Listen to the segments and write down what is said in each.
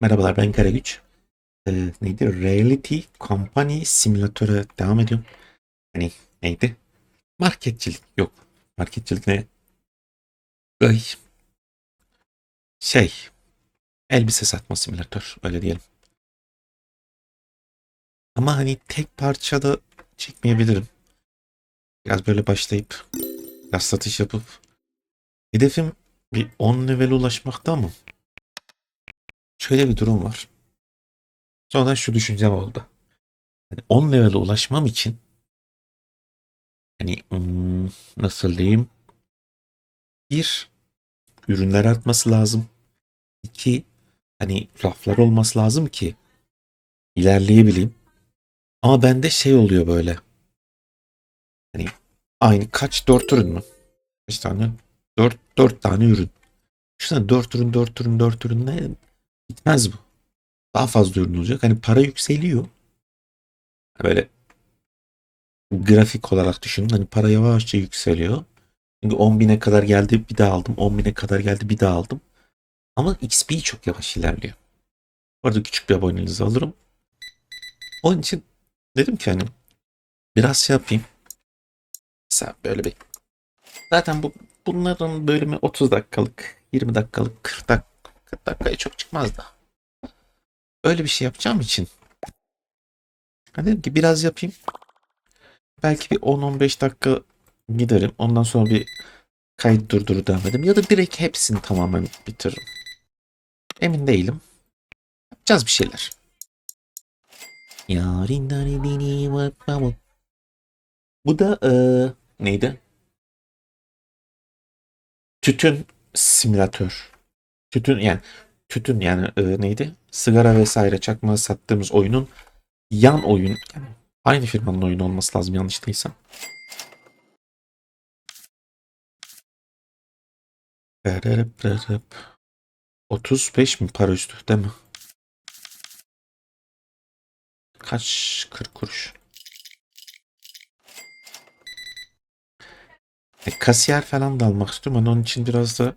Merhabalar ben Karagüç. Ee, neydi? Reality Company Simülatör'e devam ediyorum. Hani neydi? Marketçilik. Yok. Marketçilik ne? Ay. Şey. Elbise satma simülatör. Öyle diyelim. Ama hani tek parçada çekmeyebilirim. Biraz böyle başlayıp biraz satış yapıp hedefim bir 10 level ulaşmakta ama şöyle bir durum var. Sonradan şu düşüncem oldu. Hani 10 level'e ulaşmam için hani nasıl diyeyim? Bir, ürünler artması lazım. İki, hani raflar olması lazım ki ilerleyebileyim. Ama bende şey oluyor böyle. Hani aynı kaç dört ürün mü? Kaç tane? Dört, dört tane ürün. Düşünsene dört ürün, dört ürün, dört ürün ne? Bitmez bu. Daha fazla ürün olacak. Hani para yükseliyor. Böyle grafik olarak düşünün. Hani para yavaşça yükseliyor. Çünkü 10 bine kadar geldi bir daha aldım. 10 bine kadar geldi bir daha aldım. Ama XP çok yavaş ilerliyor. Orada küçük bir aboneliğinizi alırım. Onun için dedim ki hani biraz şey yapayım. Mesela böyle bir zaten bu bunların bölümü 30 dakikalık, 20 dakikalık, 40 dakika, 40 dakikaya çok çıkmaz da. Öyle bir şey yapacağım için dedim ki biraz yapayım. Belki bir 10-15 dakika giderim. Ondan sonra bir kayıt durdurup devam edelim. Ya da direkt hepsini tamamen bitiririm. Emin değilim. Yapacağız bir şeyler. Bu da eee, neydi? Tütün simülatör. Tütün yani tütün yani eee, neydi? Sigara vesaire çakma sattığımız oyunun yan oyun yani aynı firmanın oyunu olması lazım yanlış değilsem. Bererep bererep. 35 mi para üstü değil mi? Kaç 40 kuruş. E, kasiyer falan da almak istiyorum. Hani onun için biraz da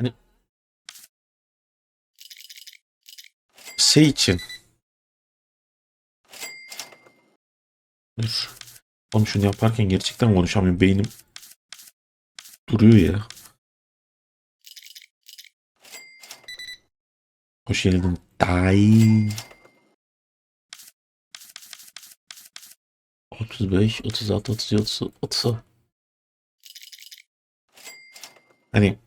hani şey için dur. Onu şunu yaparken gerçekten konuşamıyorum. Beynim duruyor ya. Hoş geldin. Day. 35, 36, 37, 30, 30. Hani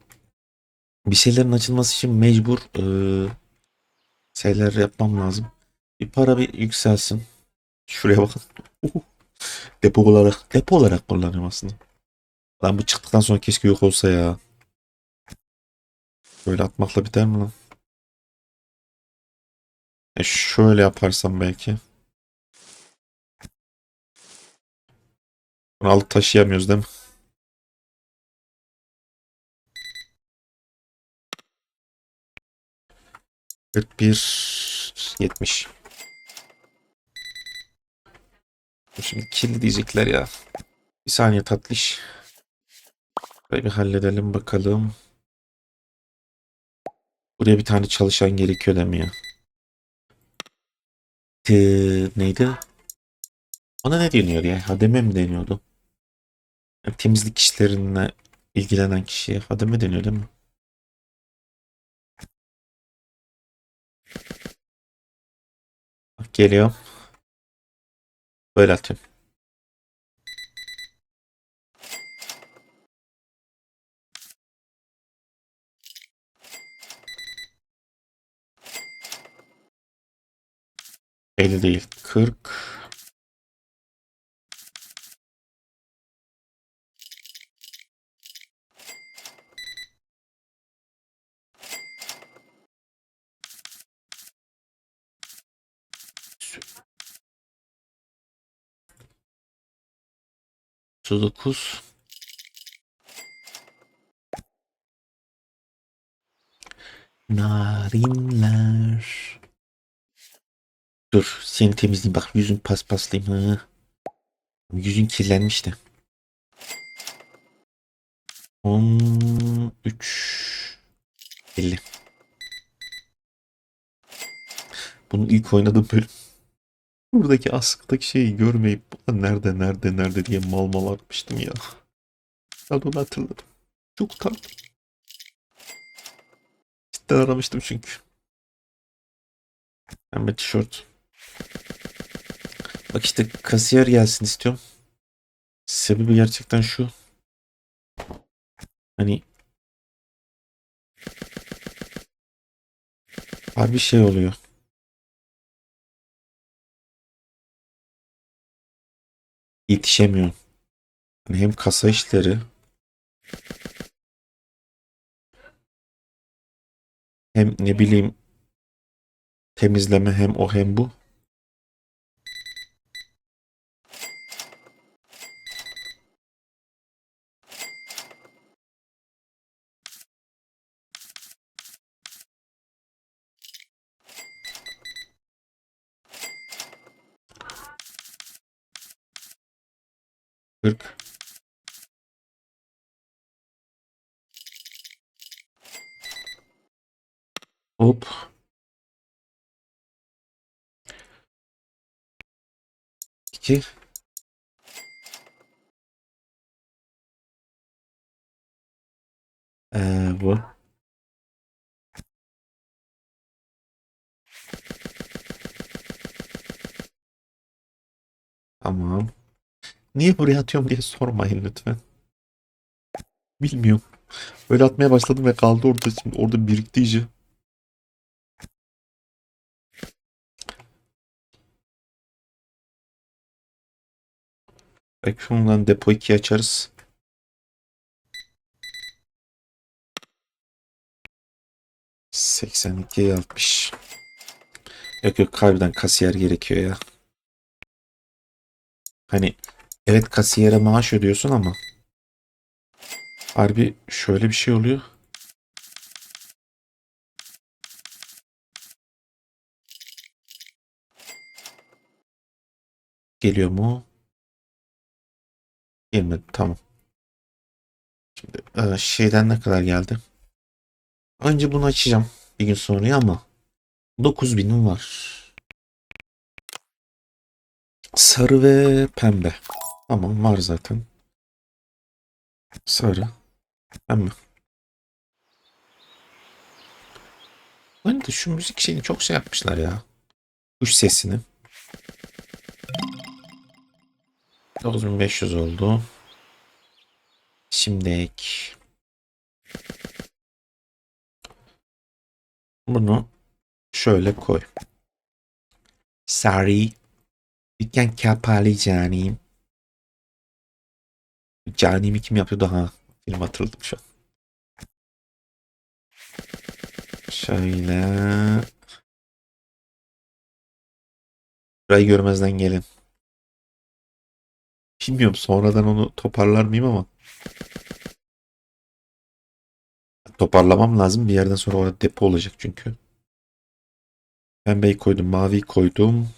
bir şeylerin açılması için mecbur eee, şeyler yapmam lazım. Bir para bir yükselsin. Şuraya bakın. Uhu. Depo olarak, depo olarak kullanıyorum aslında. Lan bu çıktıktan sonra keşke yok olsa ya. Böyle atmakla biter mi lan? E şöyle yaparsam belki. Bunu alıp taşıyamıyoruz değil mi? Kırk bir yetmiş. Şimdi kirli diyecekler ya. Bir saniye tatlış. Burayı bir halledelim bakalım. Buraya bir tane çalışan gerekiyor ya? Ee, neydi? Ona ne deniyor ya? Hademe mi deniyordu? Yani temizlik işlerine ilgilenen kişiye hademe deniyor değil mi? Geliyor. Böyle atıyorum. Elli değil. Kırk. Otuz dokuz. Narinler. Dur seni temizleyeyim bak yüzün paspaslayayım ha. Yüzün kirlenmiş de. 13 50 Bunu ilk oynadığım bölüm. Buradaki askıdaki şeyi görmeyip "Ulan nerede nerede nerede diye mal mal atmıştım ya. Onu hatırladım. Çok utandım. Cidden aramıştım çünkü. Pembe tişört. Bak işte kasiyer gelsin istiyorum. Sebebi gerçekten şu. Hani Abi şey oluyor. Yetişemiyorum. Hani hem kasa işleri hem ne bileyim temizleme hem o hem bu. Kırk. Hop. İki. Ee, bu. Tamam. Niye buraya atıyorum diye sormayın lütfen. Bilmiyorum. Böyle atmaya başladım ve kaldı orada şimdi orada birikti iyice. Belki şundan depo 2 açarız. Seksen iki altmış. Yok yok harbiden kasiyer gerekiyor ya. Hani evet kasiyere maaş ödüyorsun ama harbi şöyle bir şey oluyor. Geliyor mu? Gelmedi. Tamam. Şimdi e, şeyden ne kadar geldi? Önce bunu açacağım bir gün sonra ama 9000'im var. Sarı ve pembe. Tamam var zaten. Sarı. Pembe. Ben de şu müzik şeyini çok şey yapmışlar ya. Kuş sesini. 9500 oldu. Şimdi bunu şöyle koy. Sorry. Dükkan kapalı canim. Canimi kim yapıyordu ha? Film hatırladım şu an. Şöyle. Burayı görmezden gelin. Bilmiyorum sonradan onu toparlar mıyım ama. Toparlamam lazım. Bir yerden sonra orada depo olacak çünkü. Pembeyi koydum. Maviyi koydum.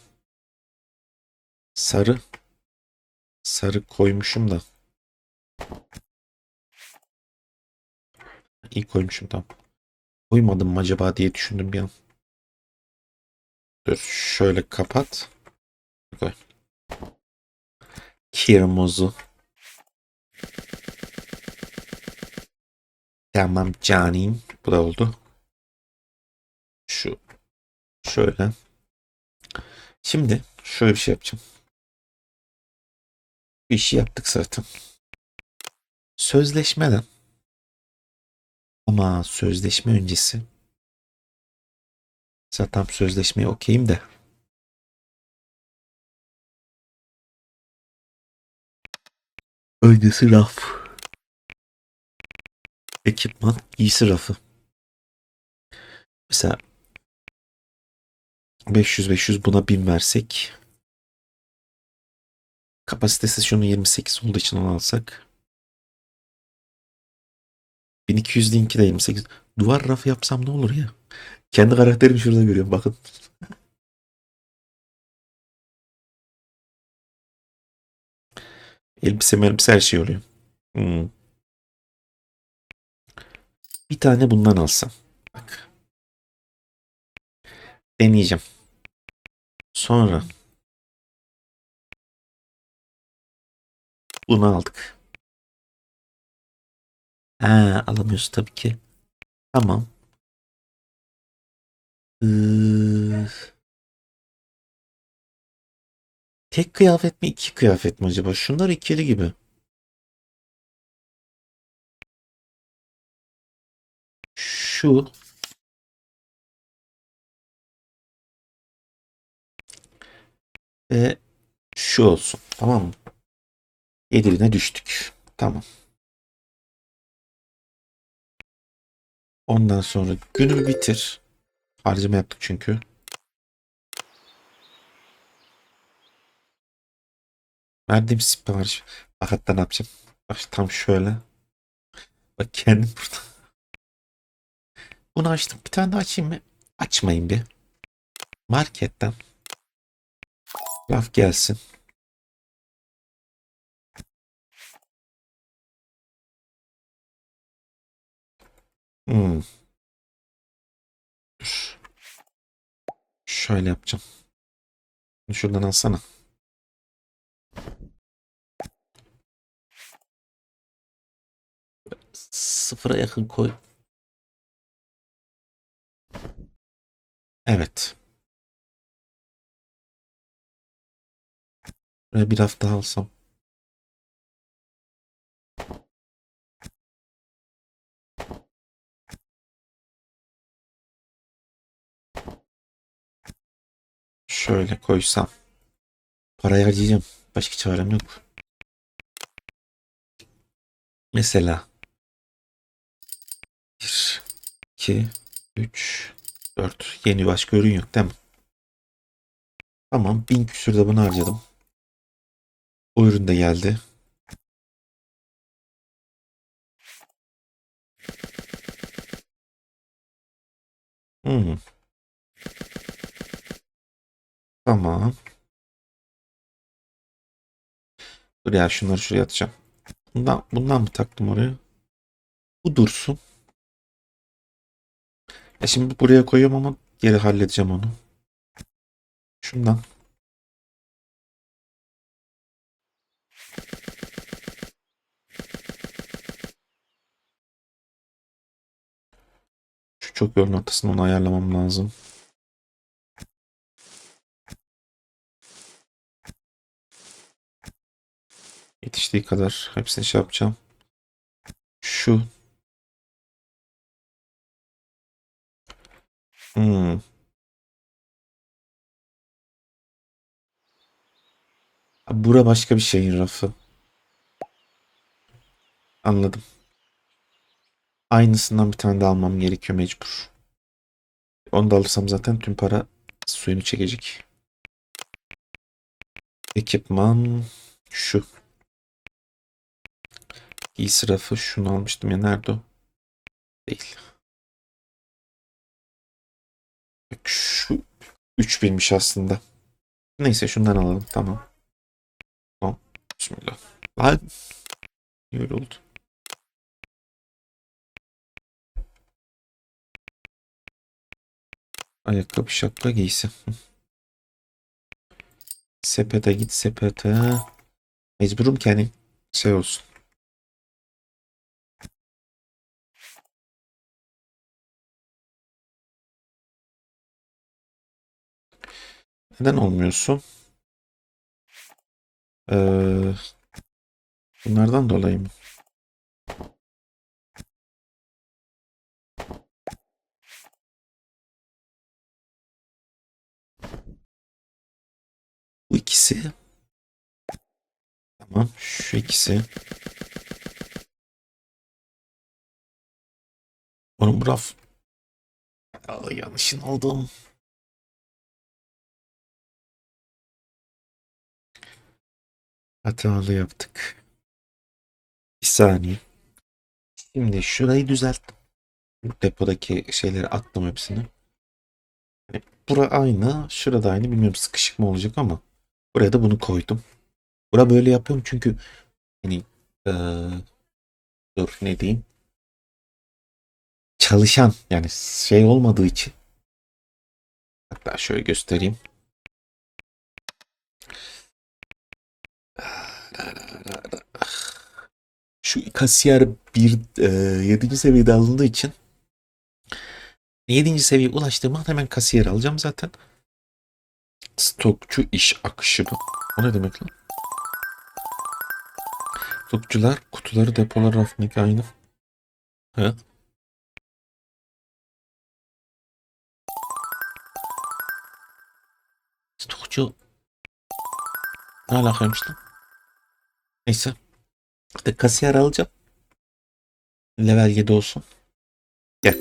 Sarı. Sarı koymuşum da. İyi koymuşum tam. Koymadım mı acaba diye düşündüm bir an. Dur şöyle kapat. Koy. Kırmızı. Tamam canim. Bu da oldu. Şu. Şöyle. Şimdi şöyle bir şey yapacağım. Bir işi yaptık zaten. Sözleşmeden. Ama sözleşme öncesi. Zaten sözleşmeye okeyim de. Öncesi raf. Ekipman giysi rafı. Mesela 500 500 buna 1000 versek. Kapasitesi şunun 28 olduğu için onu alsak 1200 linki de 28 duvar rafı yapsam ne olur ya? Kendi karakterimi şurada görüyorum bakın. Elbise elbise her şey oluyor. Hmm. bir tane bundan alsam. Bak. Deneyeceğim. Sonra. Bunu aldık. Ha, alamıyoruz tabii ki. Tamam. Ee, tek kıyafet mi iki kıyafet mi acaba? Şunlar ikili gibi. Şu ve şu olsun. Tamam mı? Edirine düştük. Tamam. Ondan sonra günü bitir. Harcama yaptık çünkü. Verdiğim sipariş. Bak hatta ne yapacağım? Bak tam şöyle. Bak kendim burada. Bunu açtım. Bir tane daha açayım mı? Açmayın bir. Marketten. Laf gelsin. Hmm. Dur. Şöyle yapacağım. Bunu Şuradan alsana. Sıfıra yakın koy. Evet. Buraya bir hafta daha alsam. Şöyle koysam. Parayı harcayacağım. Başka çarem yok. Mesela 1, 2, 3, 4. Yeni başka ürün yok değil mi? Tamam. Bin küsür de bunu harcadım. O ürün de geldi. Hmm. Tamam. Dur ya şunları şuraya atacağım. Bundan, bundan mı taktım oraya? Bu dursun. Ya şimdi buraya koyuyorum ama geri halledeceğim onu. Şundan. Şu çok yolun ortasını onu ayarlamam lazım. Yetiştiği kadar hepsini şey yapacağım. Şu. Hmm. Bura başka bir şeyin rafı. Anladım. Aynısından bir tane daha almam gerekiyor mecbur. Onu da alırsam zaten tüm para suyunu çekecek. Ekipman şu. Giysi şunu almıştım ya nerede o? Değil. Bak Şu 3000'miş aslında. Neyse şundan alalım tamam. Tamam. Bismillah. Lan. Niye öyle oldu? Ayakkabı şapka giysi. Sepete git sepete. Mecburum ki hani şey olsun. Neden olmuyorsun? Ee, bunlardan dolayı mı? Bu ikisi. Tamam. Şu ikisi. Onun bu raf. Aa, yanlışını aldım. Hatalı yaptık. Bir saniye. Şimdi şurayı düzelttim. Depodaki şeyleri attım hepsini. Hani bura aynı, şurada aynı. Bilmiyorum sıkışık mı olacak ama buraya da bunu koydum. Bura böyle yapıyorum çünkü hani eee, dur ne diyeyim? Çalışan yani şey olmadığı için. Hatta şöyle göstereyim. Kasiyer bir e, 7. seviyede alındığı için 7. seviyeye ulaştığım hemen kasiyer alacağım zaten. Stokçu iş akışı bu. O ne demek lan? Stokçular kutuları depolar rafındaki aynı. He? Stokçu ne alakaymış lan? Neyse. İşte kasiyer alacağım. Level 7 olsun. Gel.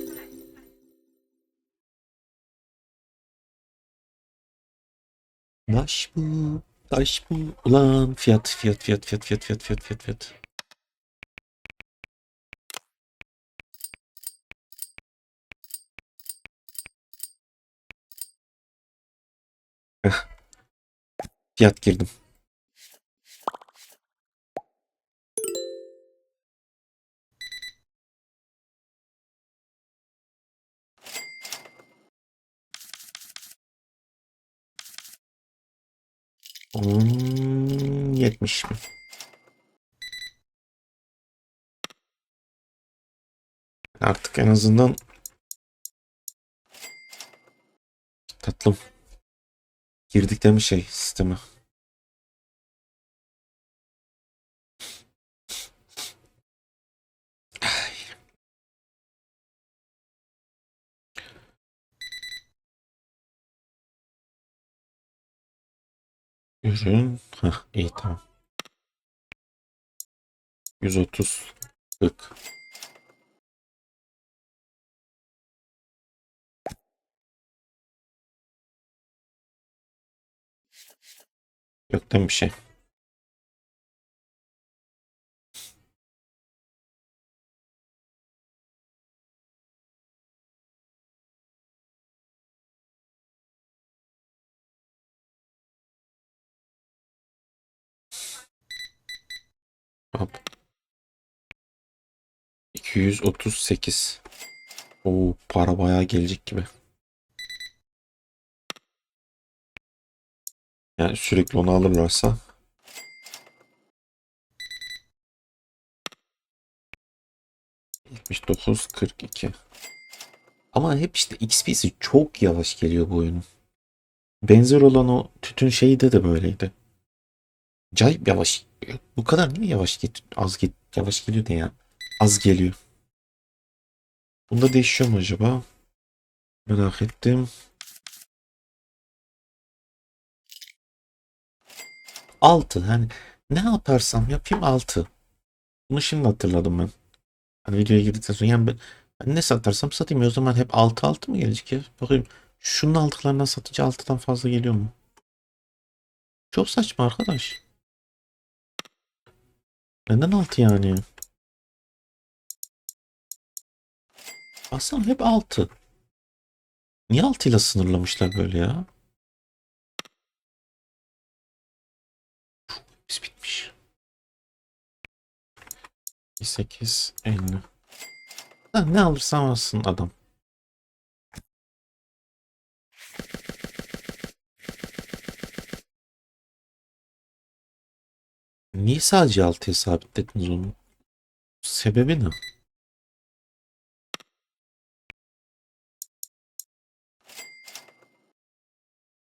Taş bu, taş bu. Ulan fiyat, fiyat, fiyat, fiyat, fiyat, fiyat, fiyat, fiyat, fiyat. Fiyat girdim. Hmm, 70 mi? Artık en azından tatlım girdik değil mi şey sisteme? Ürün. Hah, iyi tamam. 130 40. Yok değil bir şey? 238. Oo, para bayağı gelecek gibi. Yani sürekli onu alırlarsa dokuz kırk iki. Ama hep işte XP'si çok yavaş geliyor bu oyunun. Benzer olan o tütün şeyde de böyleydi. Acayip yavaş. Bu kadar niye yavaş get az get yavaş geliyor ne ya? Az geliyor. Bunda değişiyor mu acaba? Merak ettim. Altı. Hani ne yaparsam yapayım altı. Bunu şimdi hatırladım ben. Hani videoya girdikten sonra yani ben, ben ne satarsam satayım. E o zaman hep altı altı mı gelecek ya? Bakayım. Şunun aldıklarından satınca altıdan fazla geliyor mu? Çok saçma arkadaş. Neden altı yani? Baksana hep altı. Niye altıyla sınırlamışlar böyle ya? Biz bitmiş. 8 50. Ha, ne alırsan alsın adam. Niye sadece 6'ya sabitlediniz onu? Sebebi ne?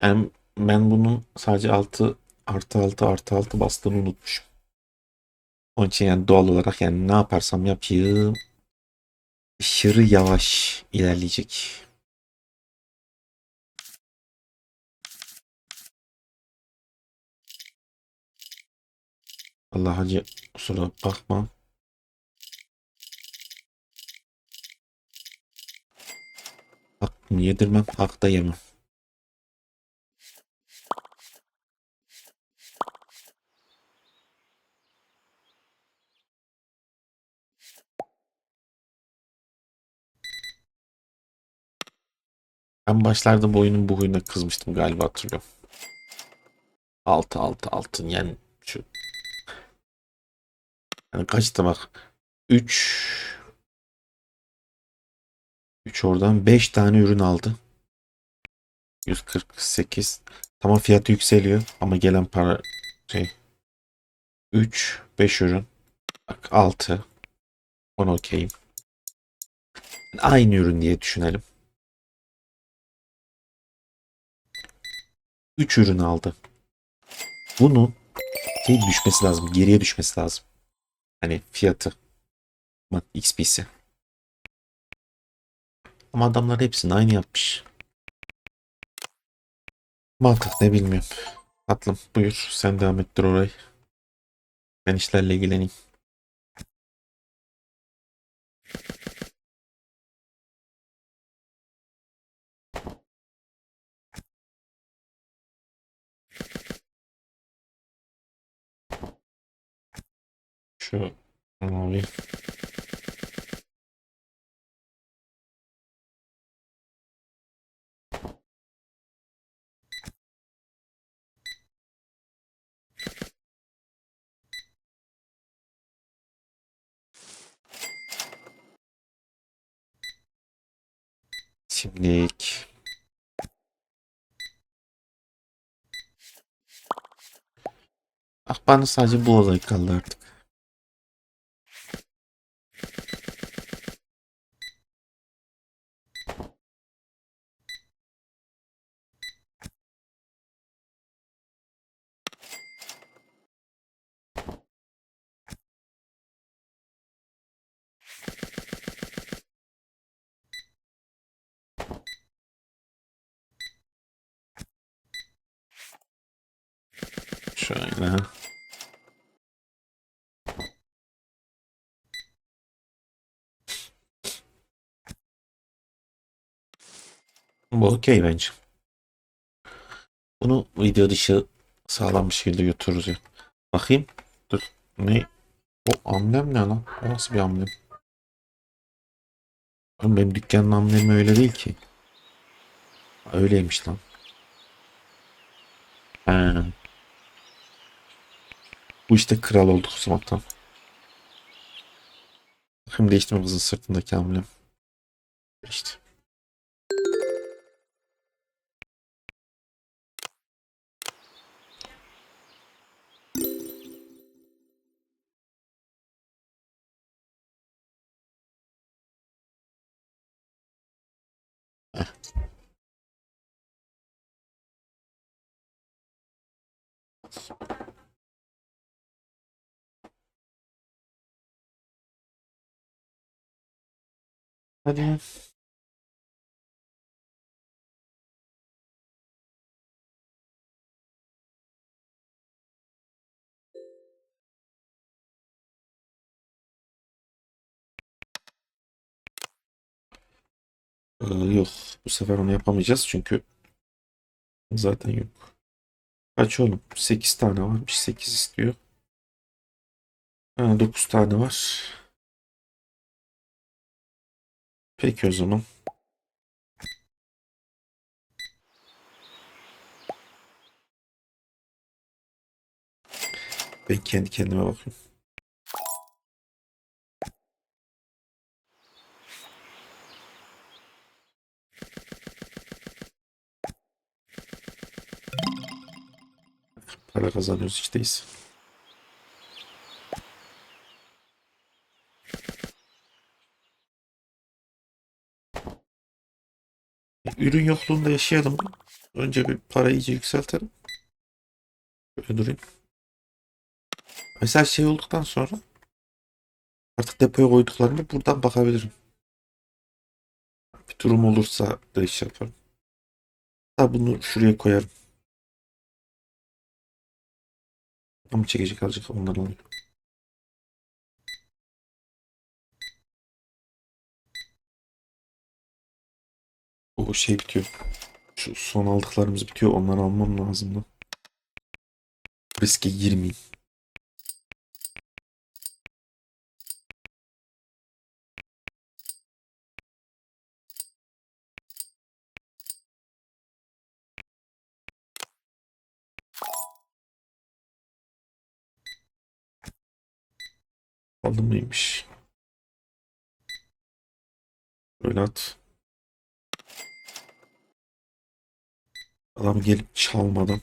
Yani ben bunun sadece 6 artı 6 artı 6 bastığını unutmuşum. Onun için yani doğal olarak yani ne yaparsam yapayım aşırı yavaş ilerleyecek. Allah hacı kusura bakma. Hakkımı yedirmem, hak da yemem. Ben başlarda bu oyunun bu huyuna kızmıştım galiba hatırlıyorum. 6 6 altın yani şu yani kaçtı bak 3 3 oradan 5 tane ürün aldı. 148 tamam fiyatı yükseliyor ama gelen para şey 3 5 ürün bak 6 Onu okeyim. Aynı ürün diye düşünelim. 3 ürün aldı. Bunun şey düşmesi lazım. Geriye düşmesi lazım. Hani fiyatı. Bak XP'si. Ama adamlar hepsini aynı yapmış. Mantık ne bilmiyorum. Tatlım buyur sen devam ettir orayı. Ben işlerle ilgileneyim. Şu mavi. Şimdilik. Ah bana sadece bu olay kaldı artık. Şöyle. Bu okey bence. Bunu video dışı sağlam bir şekilde götürürüz ya. Bakayım. Dur. Ne? O amblem ne lan? O nasıl bir amblem? Oğlum benim dükkanın amblemi öyle değil ki. Öyleymiş lan. Ha. Bu işte kral olduk o zaman tamam. Bakayım değişti mi kızın sırtındaki amblem? İşte. Hadi. Ee, yok. Bu sefer onu yapamayacağız çünkü zaten yok. Kaç oğlum? 8 tane varmış. 8 istiyor. Ha, 9 tane var. Peki o zaman. Ben kendi kendime bakayım. Para kazanıyoruz hiç Ürün yokluğunda yaşayalım. Önce bir parayı iyice yükseltelim. Böyle durayım. Mesela şey olduktan sonra artık depoya koyduklarımı buradan bakabilirim. Bir durum olursa da iş yaparım. Ha bunu şuraya koyarım. Ama çekecek azıcık ondan alayım. O şey bitiyor. Şu son aldıklarımız bitiyor. Onları almam lazım da. Riske girmeyeyim. Aldım mıymış? Böyle at. Adam gelip çalmadan.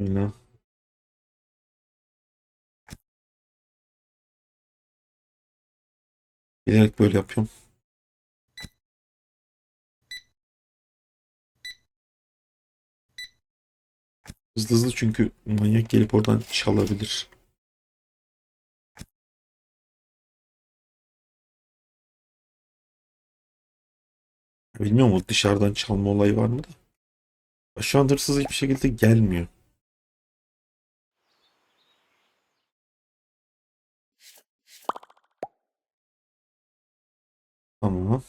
Öyle. Bilerek böyle yapıyorum. Hızlı hızlı çünkü manyak gelip oradan çalabilir. Bilmiyorum o dışarıdan çalma olayı var mı da. Şu an hırsız hiçbir şekilde gelmiyor. Tamam.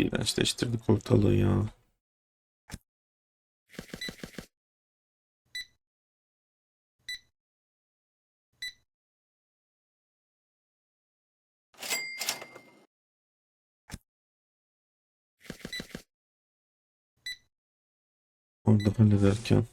İğrençleştirdik ortalığı ya. Orada hallederken.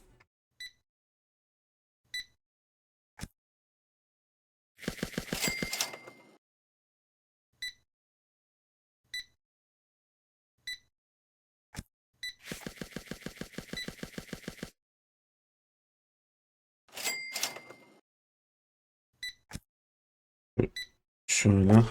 Şöyle.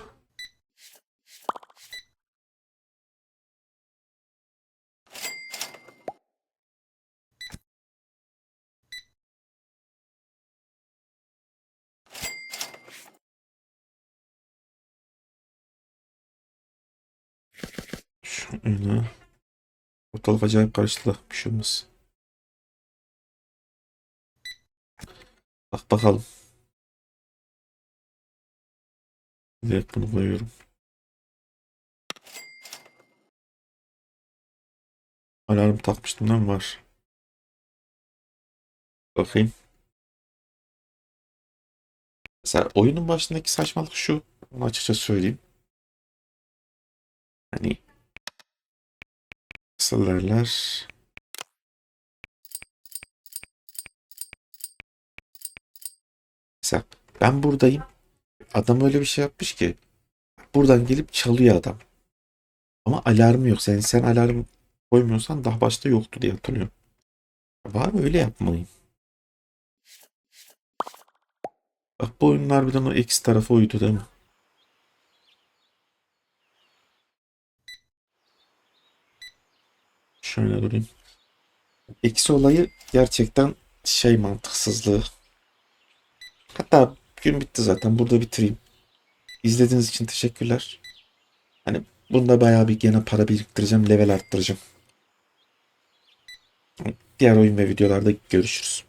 Şöyle. Ortalık acayip karıştı. Bir şey. Bak bakalım. Direkt bunu koyuyorum. Alarm takmıştım mi? Var. Bakayım. Mesela oyunun başındaki saçmalık şu. Onu açıkça söyleyeyim. Hani nasıl derler? Mesela ben buradayım. Adam öyle bir şey yapmış ki buradan gelip çalıyor adam. Ama alarmı yok. Sen sen alarm koymuyorsan daha başta yoktu diye hatırlıyorum. Var mı öyle yapmayın. Bak bu oyunun harbiden o eksi tarafı oydu değil mi? Şöyle durayım. Eksi olayı gerçekten şey mantıksızlığı. Hatta gün bitti zaten. Burada bitireyim. İzlediğiniz için teşekkürler. Hani bunda bayağı bir gene para biriktireceğim. Level arttıracağım. Diğer oyun ve videolarda görüşürüz.